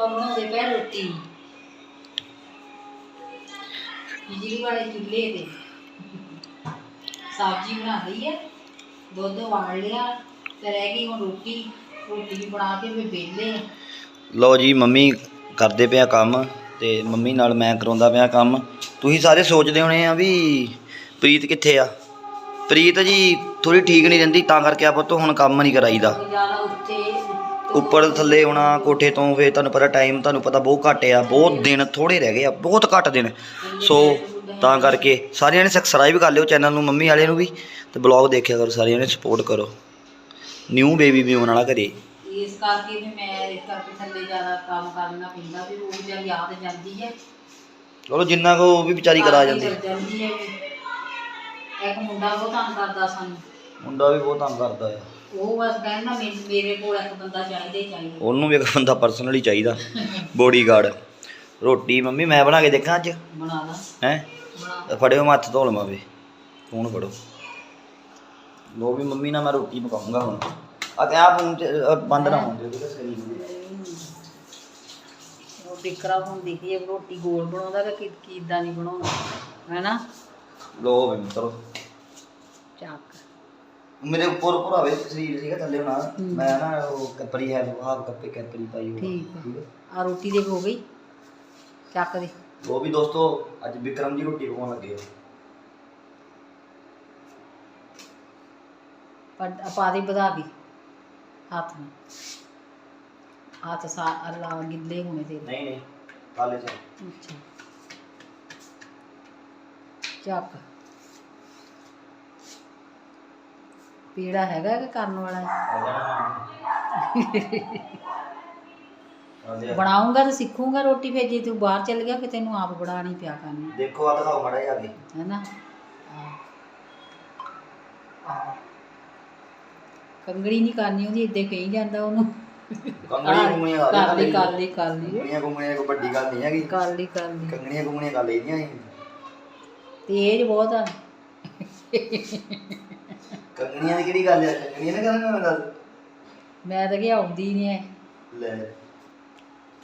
ਆਪਾਂ ਬਣਾਉਂਦੇ ਪਏ ਰੋਟੀ। ਬਿਜਲੀ ਵਾਲੇ ਚੁੱਲ੍ਹੇ ਤੇ। ਸਬਜ਼ੀ ਬਣਾ ਲਈ ਹੈ ਦੁੱਧ ਉਬਾਲ ਲਿਆ ਤੇ ਰਹਿ ਗਈ ਹੁਣ ਰੋਟੀ। ਰੋਟੀ ਵੀ ਬਣਾ ਕੇ ਵਿਹਲੇ ਆ। ਲਓ ਜੀ ਮੰਮੀ ਕਰਦੇ ਪਿਆ ਕੰਮ ਤੇ ਮੰਮੀ ਨਾਲ ਮੈਂ ਕਰਾਉਂਦਾ ਪਿਆ ਕੰਮ। ਤੁਸੀਂ ਸਾਰੇ ਸੋਚਦੇ ਹੋਣੇ ਆ ਵੀ ਪ੍ਰੀਤ ਕਿੱਥੇ ਆ? ਪ੍ਰੀਤ ਜੀ ਥੋੜੀ ਠੀਕ ਨਹੀਂ ਰਹਿੰਦੀ ਤਾਂ ਕਰਕੇ ਆਪਾਂ ਤੋਂ ਹੁਣ ਕੰਮ ਨਹੀਂ ਕਰਾਈਦਾ। ਜ਼ਿਆਦਾ ਉੱਤੇ ਉੱਪਰ ਥੱਲੇ ਹੋਣਾ ਕੋਠੇ ਤੋਂ ਫੇਰ ਤੁਹਾਨੂੰ ਪਤਾ ਟਾਈਮ ਤੁਹਾਨੂੰ ਪਤਾ ਬਹੁਤ ਘੱਟ ਆ ਬਹੁਤ ਦਿਨ ਥੋੜੇ ਰਹਿ ਗਏ ਆ ਬਹੁਤ ਘੱਟ ਦਿਨ। ਸੋ ਤਾਂ ਕਰਕੇ ਸਾਰਿਆਂ ਨੇ ਸਬਸਕ੍ਰਾਈਬ ਕਰ ਲਿਓ ਚੈਨਲ ਨੂੰ ਮੰਮੀ ਵਾਲੇ ਨੂੰ ਵੀ ਤੇ ਬਲੌਗ ਦੇਖਿਆ ਕਰੋ ਸਾਰਿਆਂ ਨੇ ਸਪੋਰਟ ਕਰੋ। ਨਿਊ ਬੇਬੀ ਵੀ ਆਉਣ ਵਾਲਾ ਘਰੇ। ਇਸ ਕਰਕੇ ਵੀ ਮੈਂ ਇਸ ਕਰਕੇ ਥੱਲੇ ਜ਼ਿਆਦਾ ਕੰਮ ਕਰਨਾ ਪੈਂਦਾ ਵੀ ਉਹ ਜਾਂ ਯਾਦ ਜਾਂਦੀ ਹੈ। ਚਲੋ ਜਿੰਨਾ ਕੋ ਉਹ ਵੀ ਵਿਚਾਰੀ ਕਰਾ ਜਾਂਦੀ ਹੈ ਵੀ। ਇੱਕ ਮੁੰਡਾ ਬਹੁਤ ਤੰਗ ਕਰਦਾ ਸਾਨੂੰ। ਮੁੰਡਾ ਵੀ ਬਹੁਤ ਤੰਗ ਕਰਦਾ ਆ। ਉਹ ਬਸ ਕਹਿੰਦਾ ਮੇ- ਮੇਰੇ ਕੋਲ ਇੱਕ ਬੰਦਾ ਚਾਹੀਦਾ ਹੀ ਚਾਹੀਦਾ। ਉਹਨੂੰ ਵੀ ਇੱਕ ਬੰਦਾ ਪਰਸਨਲੀ ਚਾਹੀਦਾ ਬੋਡੀਗਾਰਡ ਰੋਟੀ ਮੰਮੀ ਮੈਂ ਬਣਾ ਕੇ ਦੇਖਾਂ ਅੱਜ? ਬਣਾ ਲਾ। ਹੈ? ਬਣਾ ਫੜਿਓ ਮੈਂ ਹੱਥ ਧੋ ਲਵਾਂ ਵੇ ਫੋਨ ਫੜੋ। ਲੋ ਵੀ ਮੰਮੀ ਨਾਲ ਮੈਂ ਰੋਟੀ ਪਕਾਉਂਗਾ ਹੁਣ। ਆ ਤੇ ਆ ਫੋਨ ਅ, ਬੰਦ ਨਾ ਹੋਣ ਦਿਓ ਠੀਕ ਹੈ। ਸਕਰੀਨ ਨੂੰ। ਉਹ ਬਿਕਰਾ ਹੁਣ ਦੇਖੀਏ ਰੋਟੀ ਗੋਲ ਬਣਾਉਂਦਾ ਕਿ ਕਿ- ਕਿੱਦਾਂ ਨਹੀਂ ਬਣਾਉਂਦਾ? ਹੈਨਾ? ਲੋ ਵੇ ਮਿੱਤਰੋ। ਚੱਕ ਮੇਰੇ ਉੱਪਰ ਉੱਪਰ ਆਵੇ ਸਰੀਰ ਸੀਗਾ ਥੱਲੇ ਹੋਣਾ ਹੂੰ। ਮੈਂ ਨਾ ਉਹ ਕਪਰੀ ਹੈ ਹਾਫ ਕੱਪੇ ਕੈਪਰੀ ਪਾਈ ਹੋਈ ਠੀਕ ਆ। ਹੈ ਆ ਰੋਟੀ ਦੇ ਹੋ ਗਈ ਚੱਕ ਦੇ ਉਹ ਵੀ ਦੋਸਤੋ ਅੱਜ ਵਿਕਰਮ ਦੀ ਰੋਟੀ ਪਕਾਉਣ ਲੱਗੇ ਆ ਪਰ ਪਾ ਦੇ ਵਧਾ ਕੇ ਹੱਥ ਨਾਲ ਹੱਥ ਸਾ ਅੱਲਾ ਗਿੱਲੇ ਹੋਣੇ ਤੇ ਨਹੀਂ ਨਹੀਂ ਕਾਲੇ ਚ ਅੱਛਾ ਚੱਕ ਪੀੜਾ ਹੈਗਾ ਕਿ ਕਰਨ ਵਾਲਾ। ਬਣਾਉਂਗਾ ਤਾਂ ਸਿੱਖੂਗਾ ਰੋਟੀ ਫਿਰ ਜੇ ਤੂੰ ਬਾਹਰ ਚੱਲ ਗਿਆ ਫਿਰ ਤੈਨੂੰ ਆਪ ਬਣਾਣੀ ਪਿਆ ਕਰਨੀ। ਦੇਖੋ ਆ ਦਿਖਾਓ ਮੜਾ ਜਾ ਕੇ ਹੈ ਨਾ? ਕੰਗੜੀ ਨਹੀਂ ਕਰਨੀ ਉਹਦੀ ਇੱਦਾਂ ਕਹੀ ਜਾਂਦਾ ਉਹਨੂੰ। ਕੰਗਣੀਆਂ ਗੁੰਗਣੀਆਂ ਆ ਕਰ ਲਈ ਕਰ ਲਈ ਕਰ ਲਈ। ਕੰਗਣੀਆਂ ਗੁੰਗਣੀਆਂ ਕੋਈ ਵੱਡੀ ਗੱਲ ਨਹੀਂ ਹੈਗੀ। ਕਰ ਲਈ ਕਰ ਲਈ। ਕੰਗਣੀਆਂ ਗੁੰਗਣੀਆਂ ਕਰ ਲਈਆਂ ਤੇਜ ਬਹੁਤ ਆ। ਕੰਗਣੀਆਂ ਦੀ ਕਿਹੜੀ ਗੱਲ ਹੈ ਕੰਗਣੀਆਂ ਨੇ ਕਰਨਾ ਮੈਂ ਗੱਲ ਮੈਂ ਤਾਂ ਕਿ ਆਉਂਦੀ ਨਹੀਂ ਹੈ ਲੈ।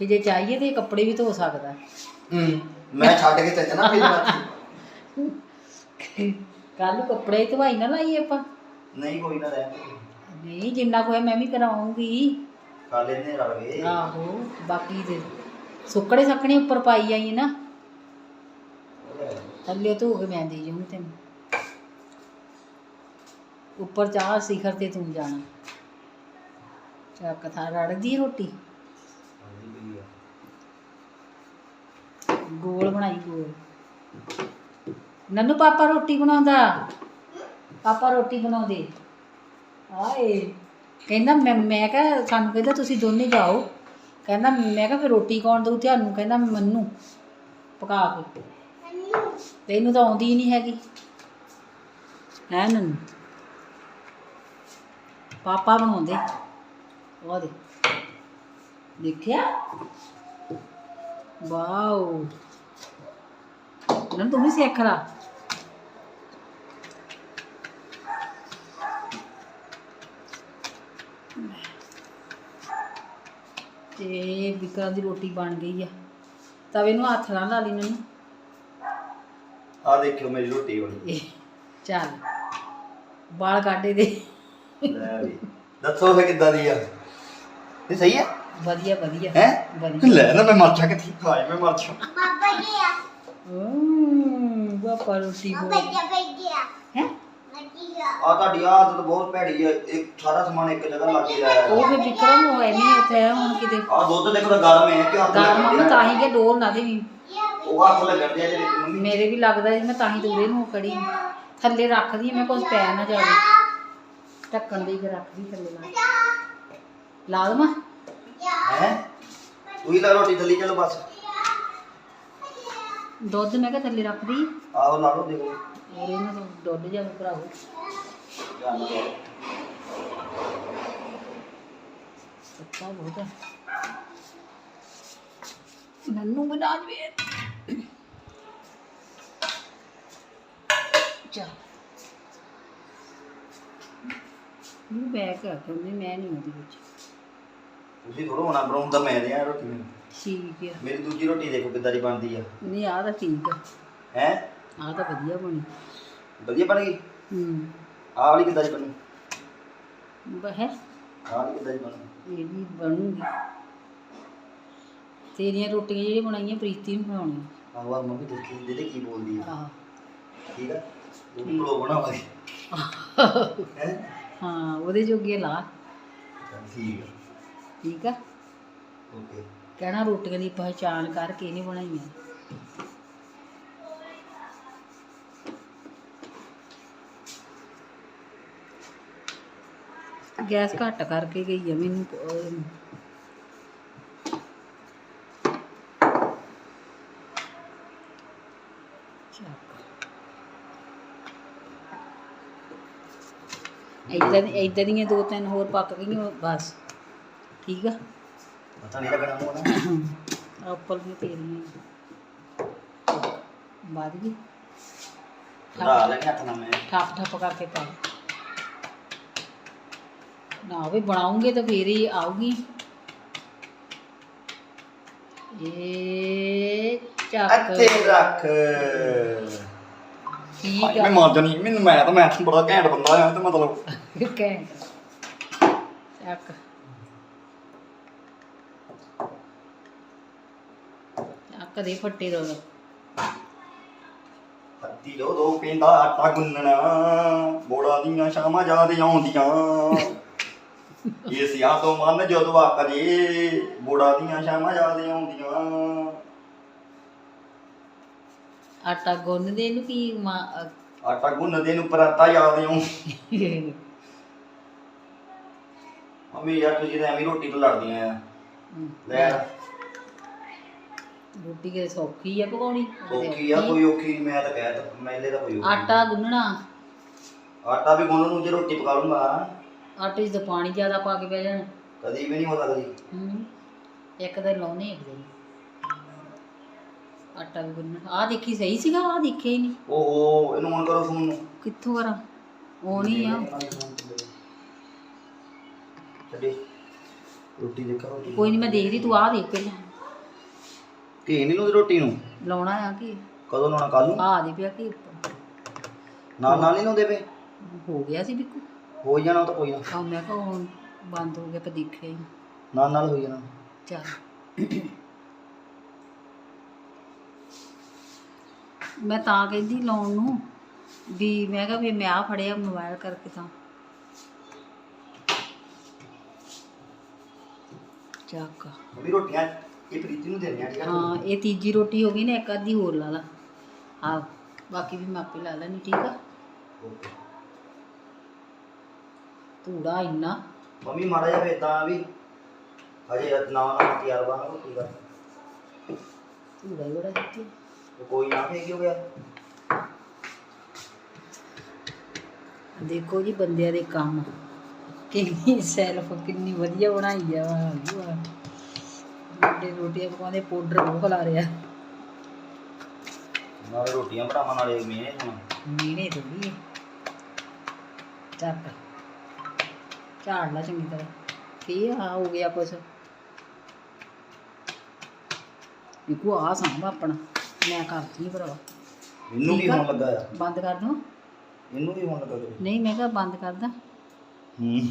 ਕਿ ਜੇ ਚਾਹੀਏ ਤੇ ਇਹ ਕੱਪੜੇ ਵੀ ਧੋ ਸਕਦਾ। ਹੂੰ ਮੈਂ ਛੱਡ ਕੇ ਚੱਲ ਜਾਣਾ ਫਿਰ। ਕੱਲ ਨੂੰ ਕੱਪੜੇ ਹੀ ਧਵਾਈ ਨਾ ਲਾਈਏ ਆਪਾਂ। ਨਹੀਂ ਕੋਈ ਨਾ ਰਹਿ ਨਹੀਂ ਜਿੰਨਾ ਕੋਈ ਮੈਂ ਵੀ ਕਰਾਉਂਗੀ। ਕਰ ਲੈਨੇ ਰਲ ਗਏ। ਆਹੋ ਬਾਕੀ ਦੇ ਸੁੱਕੜੇ ਸੱਕਣੇ ਉੱਪਰ ਪਾਈ ਆਈ ਨਾ ਥੱਲੇ ਧੋ ਕੇ ਮੈਂ ਦੇ ਜੂੰ ਤੈਨੂੰ। ਉੱਪਰ ਚਾਹ ਸਿਖਰ ਤੇ ਤੂੰ ਜਾਣਾ। ਚੱਕ ਥਾ ਰੜਦੀ ਰੋਟੀ। ਗੋਲ ਬਣਾਈ ਗੋਲ। ਨੰਨੂ ਪਾਪਾ ਰੋਟੀ ਬਣਾਉਂਦਾ। ਪਾਪਾ ਰੋਟੀ ਬਣਾਉਂਦੇ। ਆਏ ਕਹਿੰਦਾ ਮੈਂ ਮੈਂ ਕਿਹਾ ਸਾਨੂੰ ਕਹਿੰਦਾ ਤੁਸੀਂ ਦੋਨੇ ਜਾਓ। ਕਹਿੰਦਾ ਮੈਂ ਕਿਹਾ ਫਿਰ ਰੋਟੀ ਕੌਣ ਦਊ ਤੁਹਾਨੂੰ? ਕਹਿੰਦਾ ਮੰਨੂ ਪਕਾ ਕੇ। ਤੈਨੂੰ ਤਾਂ ਆਉਂਦੀ ਹੀ ਨਹੀਂ ਹੈਗੀ। ਹੈ ਨੰਨੂ? ਪਾਪਾ ਬਣਾਉਂਦੇ। ਉਹ ਦੇ ਦੇਖਿਆ? ਵਾਓ। ਨੰਨੂ ਤੂੰ ਵੀ ਸਿੱਖ ਲਾ। ਤੇ ਵਿਕਰਾਂ ਦੀ ਰੋਟੀ ਬਣ ਗਈ ਆ। ਤਵੇ ਨੂੰ ਹੱਥ ਨਾਲ ਲਾ ਲਈ ਨੰਨੂ ਆ ਦੇਖਿਓ ਮੇਰੀ ਰੋਟੀ ਬਣੀ। ਚੱਲ। ਬਾਲ ਕਾਢੇ ਦੇ ਲੈ ਵੀ। ਦੱਸੋ ਫੇ ਕਿੱਦਾਂ ਦੀ ਆ? ਇਹ ਸਹੀ ਹੈ ਵਧੀਆ ਵਧੀਆ। ਹੈ? ਵਧੀਆ। ਲੈ ਨਾ ਮੈਂ ਮਰ ਜਾ ਕਿੱਥੇ? ਹਾਏ ਮੈਂ ਮਰ ਜਾ। ਹੂੰ ਬਾਪਾ ਰੋਟੀ ਬੋ ਹੈ? ਆ। ਤੁਹਾਡੀ ਆਦਤ ਬਹੁਤ ਭੈੜੀ ਹੈ ਇੱਕ ਸਾਰਾ ਸਮਾਨ ਇੱਕ ਜਗ੍ਹਾ ਲੱਗ ਗਿਆ ਉਹ ਵੀ ਵਿਕਰਮ ਹੋਇਆ ਨਹੀਂ ਉੱਥੇ ਹੈ ਹੁਣ ਕਿਤੇ। ਆ ਦੁੱਧ ਦੇਖੋ ਤਾਂ ਗਰਮ ਹੈ ਕਿ ਹੱਥ ਗਰਮ ਨੂੰ ਡਿਆ। ਤਾਂ ਹੀ ਕਿ ਡੋਲ ਨਾ ਦੇਵੀਂ। ਉਹ ਹੱਥ ਲੱਗਣ ਦੇ ਮੰਮੀ। ਮੇਰੇ ਵੀ ਲੱਗਦਾ ਜੀ ਮੈਂ ਤਾਂ ਹੀ ਦੂਰੇ ਨੂੰ ਖੜੀ ਥੱਲੇ ਰੱਖਦੀ ਹਾਂ, ਮੈਂ ਕੁਝ ਪੈ ਨਾ ਜਾਵੇ। ਢੱਕਣ ਦੀ ਰੱਖਦੀ ਥੱਲੇ ਲਾ ਲਾ ਦਵਾਂ? ਹੈ? ਤੂੰ ਹੀ ਲਾ ਰੋਟੀ ਥੱਲੀ ਚਲੋ ਬਸ। ਦੁੱਧ ਮੈਂ ਕਿਹਾ ਥੱਲੇ ਰੱਖਦੀ। ਆਓ ਲਾ ਲਓ ਦੇਖੋ। ਔਰ ਇਹਨਾਂ ਭਰਾਵੋ। ਧਿਆਨ ਨਾਲ ਲਾਓ। ਸੱਤਾ ਬਹੁਤ ਹੈ। ਨੰਨੂ ਬਣਾ ਜਵੇ ਚਾ ਨੂੰ ਬੈਕ ਕਰ ਕਹਿੰਦੇ ਮੈਂ ਨਹੀਂ ਉਹਦੇ ਵਿੱਚ। ਤੁਸੀਂ ਥੋੜਾ ਹੋਣਾ ਬਣਾਉਂਦਾ ਮੈਂ ਰਿਆ ਰੋਟੀ ਨੂੰ। ਠੀਕ ਆ। ਮੇਰੀ ਦੂਜੀ ਰੋਟੀ ਦੇਖੋ ਕਿੱਦਾਂ ਦੀ ਬਣਦੀ ਆ। ਨਹੀਂ ਆ ਤਾਂ ਠੀਕ ਆ। ਹੈ? ਆ ਤਾਂ ਵਧੀਆ ਬਣੀ। ਵਧੀਆ ਬਣ ਗਈ? ਹੂੰ। ਆਹ ਵਾਲੀ ਕਿੱਦਾਂ ਦੀ ਬਣੀ? ਬਹਿ ਆਹ ਵਾਲੀ ਕਿੱਦਾਂ ਦੀ ਬਣੀ? ਇਹ ਵੀ ਬਣੂਗੀ। ਤੇਰੀਆਂ ਰੋਟੀਆਂ ਜਿਹੜੀਆਂ ਬਣਾਈਆਂ ਪ੍ਰੀਤੀ ਨੂੰ ਬਣਾਉਣੀਆਂ ਆਹ ਵਾਹ ਮੰਮੀ ਦੇਖੀ ਜਿਹਦੇ ਕੀ ਬੋਲਦੀ ਆ। ਆਹ। ਠੀਕ ਆ? ਉਹ ਬਣਾਵਾਂਗੇ। ਹੈ? ਹਾਂ ਉਹਦੇ ਜੋਗੇ ਲਾ। ਠੀਕ ਆ। ਠੀਕ ਆ? ਓਕੇ। ਕਹਿਣਾ ਰੋਟੀਆਂ ਦੀ ਪਹਿਚਾਣ ਕਰਕੇ ਨਹੀਂ ਬਣਾਈਆਂ। ਗੈਸ ਘੱਟ ਕਰਕੇ ਗਈ ਆ ਮੈਨੂੰ ਅਹ, ਚੱਕ ਇਦਾਂ ਇਦਾਂ ਦੀਆਂ ਦੋ ਤਿੰਨ ਹੋਰ ਪੱਕ ਗਈਆਂ ਬਸ। ਠੀਕ ਆ? ਪਤਾ ਨਹੀਂ ਲੱਗਣਾ ਹੋਣਾ ਉੱਪਰ ਵੀ ਤੇਰੀਆਂ। ਬਾਦ ਗਈ। ਲਾ ਲੈਣੇ ਹੱਥ ਨਾਲ ਮੈਂ। ਠੱਪ ਠੱਪ ਕਰਕੇ ਪਾ ਨਾ ਵੀ ਬਣਾਉਂਗੇ ਤਾਂ ਫੇਰ ਹੀ ਆਊਗੀ। ਇਹ ਚੱਕ। ਇੱਥੇ ਰੱਖ। ਠੀਕ ਮੈਂ ਆ ਮਰ ਜਾਣੀ ਮੈਨੂੰ ਮੈਂ ਤਾਂ ਮੈਂ ਬੜਾ ਘੈਂਟ ਬੰਦਾ ਆ ਤੇ ਮਤਲਬ ਕਹਿ ਚੱਕ। ਚੱਕ ਦੇ ਫੱਟੇ ਦੋ ਹੱਤੀ ਦੋ ਦੋ ਪਿੰਡਾ ਆਟਾ ਗੁੰਨਣਾ। ਬੋੜਾ ਦੀਆਂ ਸ਼ਾਮਾਂ ਯਾਦ ਆਉਂਦੀਆਂ। ਇਸ ਯਾਦੋਂ ਮਨ ਜਦੋਂ ਆਕਦੇ ਬੋੜਾ ਦੀਆਂ ਸ਼ਾਮਾਂ ਯਾਦ ਆਉਂਦੀਆਂ। ਆਟਾ ਗੁੰਨਦੇ ਇਹਨੂੰ ਕੀ ਮਾ ਆਟਾ ਗੁੰਨਦੇ ਨੂੰ ਪਰਾਤਾ ਯਾਦ ਆਉਂ ਅਹ, ਮੰਮੀ ਯਾਰ ਤੁਸੀਂ ਤਾਂ ਐਵੇਂ ਰੋਟੀ ਤੋਂ ਲੜਦੀਆਂ ਆ। ਲੈ। ਰੋਟੀ ਕੇ ਸੌਖੀ ਆ ਪਕਾਉਣੀ? ਔਖੀ ਆ ਕੋਈ ਔਖੀ ਨੀ, ਮੈਂ ਤਾਂ ਕਹਿ ਤਾ ਮੈਲੇ ਦਾ ਕੋਈ ਔਖੀ ਨੀ। ਆਟਾ ਗੁੰਨਣਾ? ਆਟਾ ਵੀ ਗੁੰਨ ਨੂੰ ਜੇ ਰੋਟੀ ਪਕਾ ਲੂੰਗਾ। ਆਟੇ 'ਚ ਤਾਂ ਪਾਣੀ ਜ਼ਿਆਦਾ ਪਾ ਕੇ ਬਹਿ ਜਾਣਾ। ਕਦੀ ਵੀ ਨਹੀਂ ਹੋ ਸਕਦੀ। ਹੂੰ। ਇੱਕ ਦਿਨ ਲਾਉਣੇ ਇੱਕ ਦਿਨ ਆਟਾ ਵੀ ਗੁੰਨਣਾ। ਆ ਦੇਖੀ ਸਹੀ ਸੀਗਾ ਆ ਦੇਖਿਆ ਹੀ ਨਹੀਂ। ਓਹੋ ਇਹਨੂੰ ਔਨ ਕਰੋ ਫੋਨ ਨੂੰ। ਕਿੱਥੋਂ ਕਰਾਂ? ਉਹ ਨਹੀਂ ਆ। ਛੱਡੀ। ਰੋਟੀ ਦੇਖਾ ਰੋਟੀ ਕੋਈ ਨਹੀਂ ਮੈਂ ਦੇਖਦੀ ਤੂੰ ਆ ਦੇਖ ਪਹਿਲਾਂ। ਕੀ ਨਹੀਂ ਲਾਉਂਦੀ ਰੋਟੀ ਨੂੰ? ਲਾਉਣਾ ਆ ਕਿ ਕਦੋਂ ਲਾਉਣਾ ਕੱਲ ਨੂੰ? ਆ ਦੇ ਪਿਆ ਕਿ ਨਾਲ ਨਾਲ ਨਹੀਂ ਲਾਉਂਦੇ ਪਏ? ਹੋ ਗਿਆ ਸੀ ਬਿੱਕੂ। ਹੋ ਜਾਣਾ ਉਹ ਤਾਂ ਕੋਈ ਨਾ। ਆ ਮੈਂ ਕਿਹਾ ਹੁਣ ਬੰਦ ਹੋ ਗਿਆ ਪਰ ਦੇਖਿਆ ਹੀ ਨਹੀਂ। ਨਾਲ ਨਾਲ ਹੋ ਹੀ ਜਾਣਾ। ਚੱਲ। ਮੈਂ ਤਾਂ ਕਹਿੰਦੀ ਲਾਉਣ ਨੂੰ ਵੀ ਮੈਂ ਕਿਹਾ ਵੀ ਮੈਂ ਆ ਫੜਿਆ ਮੋਬਾਈਲ ਕਰਕੇ ਤਾਂ। ਚੱਕ। ਵੀ ਰੋਟੀਆਂ ਇਹ ਪ੍ਰੀਤੀ ਨੂੰ ਦੇਣੀਆਂ ਠੀਕ ਆ? ਹਾਂ ਇਹ ਤੀਜੀ ਰੋਟੀ ਹੋ ਗਈ ਨਾ ਇੱਕ ਅੱਧੀ ਹੋਰ ਲਾ ਲਾ। ਹਾਂ ਬਾਕੀ ਵੀ ਮੈਂ ਆਪੇ ਲਾ ਲੈਣੀ ਠੀਕ ਆ। ਧੂੜਾ ਇੰਨਾ। ਮੰਮੀ ਮਾੜਾ ਜਿਹਾ ਵੇਦਾਂ ਵੀ ਅਜੇ ਨਾ ਨਾ ਤਿਆਰ ਬਣਾ ਰੋਟੀ ਦਾ। ਧੂੜਾ ਹੀ ਬੜਾ ਦਿੱਤੀ। ਕੋਈ ਨਾ ਫੇਰ ਕੀ ਹੋ ਗਿਆ ਦੇਖੋ ਜੀ ਬੰਦਿਆਂ ਦੇ ਕੰਮ। ਕਿੰਨੀ ਸੈਲਫ ਕਿੰਨੀ ਵਧੀਆ ਬਣਾਈ ਆ। ਵਾਹ ਰੋਟੀ ਰੋਟੀਆਂ ਪਕਾਉਂਦੇ ਪਾਊਡਰ ਬਹੁਤ ਖਲਾ ਰਿਹਾ। ਨਾਲ ਰੋਟੀਆਂ ਬਣਾਵਾਂ ਨਾਲੇ ਮਿਹਨੇ ਹੁਣ ਮੀਨੇ ਥੋੜੀ ਚੱਕ। ਝਾੜ ਲਾ ਚੰਗੀ ਤਰ੍ਹਾਂ। ਕੀ ਆ ਹੋ ਗਿਆ ਕੁਛ। ਦੇਖੋ ਆ ਸਾਂਭ ਆਪਣਾ। ਮੈਂ ਕਰਦੀ ਹਾਂ ਭਰਾਵਾ ਇਹਨੂੰ ਵੀ ਠੀਕ ਆ। ਹੋਣ ਲੱਗਾ ਆ ਬੰਦ ਕਰ ਦਵਾਂ ਇਹਨੂੰ ਵੀ ਹੋਣ ਲੱਗਾ ਕਰੇ ਨਹੀਂ ਮੈਂ ਕਿਹਾ ਬੰਦ ਕਰਦਾ ਹੂੰ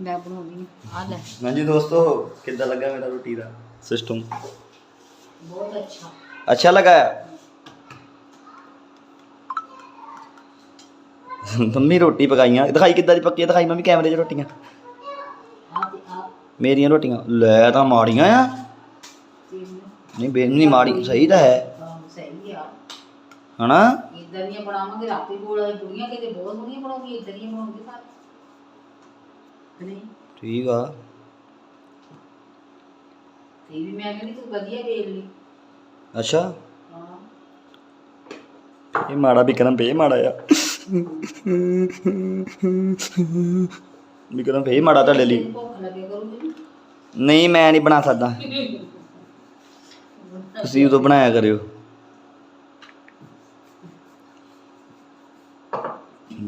ਮੈਂ ਬਣਾਉਂਦੀ ਨਹੀਂ ਆ ਲੈ ਹਾਂਜੀ ਦੋਸਤੋ ਕਿੱਦਾਂ ਲੱਗਾ ਮੇਰਾ ਰੋਟੀ ਦਾ ਸਿਸਟਮ ਬਹੁਤ ਅੱਛਾ अच्छा लगा ਮੰਮੀ ਰੋਟੀ ਪਕਾਈਆਂ ਦਿਖਾਈ ਕਿੱਦਾਂ ਦੀ ਪੱਕੀ ਆ ਦਿਖਾਈ ਮੰਮੀ ਕੈਮਰੇ 'ਚ ਰੋਟੀਆਂ ਆ ਤੇ ਆ ਮੇਰੀਆਂ ਰੋਟੀਆਂ ਲੈ ਤਾਂ ਮਾੜੀਆਂ ਆ ਤਿੰਨ ਨਹੀਂ ਬੇਨ ਨਹੀਂ ਮਾੜੀ ਸਹੀ ਤਾਂ ਹੈ ਹਾਂ, ਸਹੀ ਆ। ਹਨਾ? ਇਦਾਂ ਦੀਆਂ ਬਣਾਵਾਂਗੇ ਰਾਤੀ ਕੋਲ ਦੁਨੀਆ ਕਿਤੇ ਬਹੁਤ ਸੋਹਣੀਆਂ ਬਣਾਉਂਗੀ ਇਦਾਂ ਦੀਆਂ ਬਣਾਉਂਦੇ ਸਾਰੇ ਨਹੀਂ? ਠੀਕ ਆ। ਤੇ ਵੀ ਮੈਂ ਕਹਿੰਦੀ ਤੂੰ ਵਧੀਆ ਵੇਖ ਲਈ। ਅੱਛਾ। ਹਾਂ। ਇਹ ਮਾੜਾ ਵਿਕਰਮ ਪੇ ਮਾੜਾ ਆ। ਵਿਕਰਮ ਪੇ ਮਾੜਾ ਤੁਹਾਡੇ ਲਈ। ਤੈਨੂੰ ਭੁੱਖ ਲੱਗੇ ਕਰੂਗੀ ਨਹੀਂ ਮੈਂ ਨਹੀਂ ਬਣਾ ਸਕਦਾ। ਤੁਸੀਂ ਉਦੋਂ ਬਣਾਇਆ ਕਰਿਓ।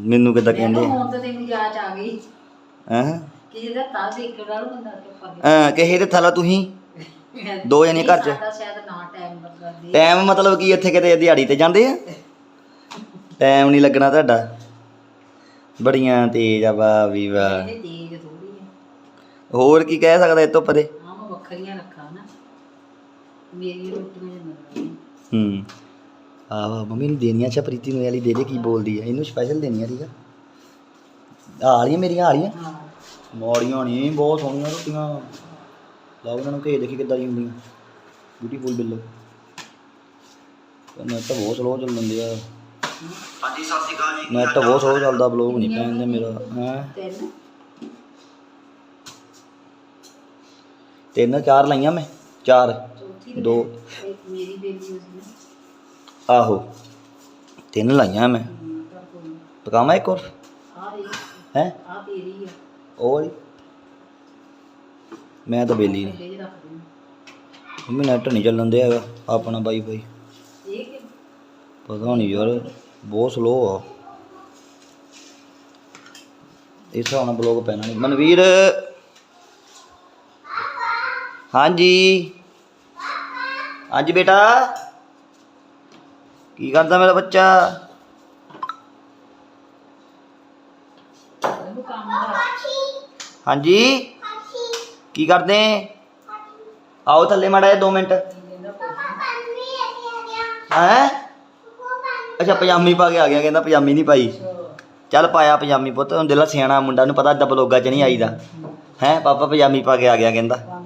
ਮੈਨੂੰ ਕਿੱਦਾਂ ਕਹਿੰਦੇ ਕਿਹਾ ਹੁਣ ਤਾਂ ਤੈਨੂੰ ਜਾਚ ਆ ਗਈ। ਹੈ? ਤਾਂ ਕੇ ਬੰਦਾ ਟੱਪਾ ਅਹ ਕਿਸੇ ਦੇ ਥਾਲਾ ਤੁਸੀਂ ਦੋ ਜਣੇ ਘਰ 'ਚ? ਸਾਡਾ ਸ਼ਾਇਦ ਨਾ ਟਾਈਮ ਲੱਗਾ ਦੇ। ਟਾਈਮ ਮਤਲਬ ਕੀ ਇੱਥੇ ਕਿਤੇ ਦਿਹਾੜੀ ਤੇ ਜਾਂਦੇ ਆ? ਟਾਈਮ ਨਹੀਂ ਲੱਗਣਾ ਤੁਹਾਡਾ। ਬੜੀਆਂ ਤੇਜ਼ ਆ ਵਾ ਵੀ ਵਾ ਇਹਦੇ ਤੇਜ਼ ਥੋੜੀ ਹੈ ਹੋਰ ਕੀ ਕਹਿ ਸਕਦਾ ਇਹ ਤੋਂ ਪਰੇ ਹਾਂ ਮੈਂ ਵੱਖਰੀਆਂ ਰੱਖਾਂ ਨਾ। ਮੇਰੀ ਰੋਟੀਆਂ ਜਨ ਹੂੰ। ਆਹ ਮੰਮੀ ਨੂੰ ਦੇਣੀਆਂ ਅੱਛਾ ਪ੍ਰੀਤੀ ਨੂੰ ਵਾਲੀ ਦੇ ਦੇ ਕੀ ਬੋਲਦੀ ਆ? ਇਹਨੂੰ ਸਪੈਸ਼ਲ ਦੇਣੀਆਂ ਠੀਕ ਆ? ਆਹ ਵਾਲੀਆਂ ਮੇਰੀਆਂ ਆ ਵਾਲੀਆਂ? ਹਾਂ। ਮੋੜੀਆਂ ਨਹੀਂ ਬਹੁਤ ਸੋਹਣੀਆਂ ਰੋਟੀਆਂ। ਲਾਓ ਉਹਨਾਂ ਨੂੰ ਘੇ ਦੇਖੀ ਕਿੱਦਾਂ ਦੀ ਹੁੰਦੀਆਂ। ਬਿਊਟੀਫੁਲ ਬਿੱਲੋ। ਨੈਟ ਤਾਂ ਬਹੁਤ ਸਲੋ ਚੱਲਣ ਦਿਆ ਹਾਂਜੀ ਸਤਿ ਸ਼੍ਰੀ ਅਕਾਲ ਜੀ। ਨੈਟ ਬਹੁਤ ਸਲੋ ਚੱਲਦਾ ਬਲੌਗ ਨਹੀਂ ਪੈਂਦੇ ਮੇਰਾ। ਹੈ? ਤਿੰਨ। ਤਿੰਨ ਚਾਰ ਲਾਈਆਂ ਮੈਂ। ਚਾਰ। ਦੋ। ਮੇਰੀ ਬੇਬੀ ਉਸਨੇ ਆਹੋ, ਤਿੰਨ ਲਾਈਆਂ ਮੈਂ। ਪਕਾਵਾਂ ਇੱਕ ਹੋਰ? ਹੈ? ਉਹ ਵਾਲੀ? ਮੈਂ ਤਾਂ ਬੇਲੀ ਨਹੀਂ ਮੰਮੀ ਨੈਟ ਨਹੀਂ ਚੱਲਣ ਦਿਆ ਹੈਗਾ, ਆਪਣਾ ਵਾਈਫਾਈ ਇਹ ਪਤਾ ਨਹੀਂ ਯਾਰ, ਬਹੁਤ ਸਲੋ ਆ। ਇਸ ਹਿਸਾਬ ਨਾਲ ਬਲੌਗ ਪੈਣਾ ਨਹੀਂ ਮਨਵੀਰ? ਹਾਂਜੀ। ਹਾਂਜੀ ਬੇਟਾ। ਕੀ ਕਰਦਾ ਮੇਰਾ ਬੱਚਾ? ਹਾਂਜੀ। ਕੀ ਕਰਦੇ? ਆਓ ਥੱਲੇ ਮਾੜਾ ਜਿਹਾ 2 ਮਿੰਟ। ਹੈ? ਅੱਛਾ, ਪਜਾਮੀ ਪਾ ਕੇ ਆ ਗਿਆ, ਕਹਿੰਦਾ ਪਜਾਮੀ ਨਹੀਂ ਪਾਈ। ਚੱਲ ਪਾਇਆ ਪਜਾਮੀ ਪੁੱਤ, ਹੁਣ ਦਿਲਾ ਸਿਆਣਾ ਮੁੰਡਾ ਨੂੰ ਪਤਾ ਅੱਦਾ ਬਲੋਗਾ ਚ ਨਹੀਂ ਆਈਦਾ। ਹੈ, ਪਾਪਾ ਪਜਾਮੀ ਪਾ ਕੇ ਆ ਗਿਆ, ਕਹਿੰਦਾ।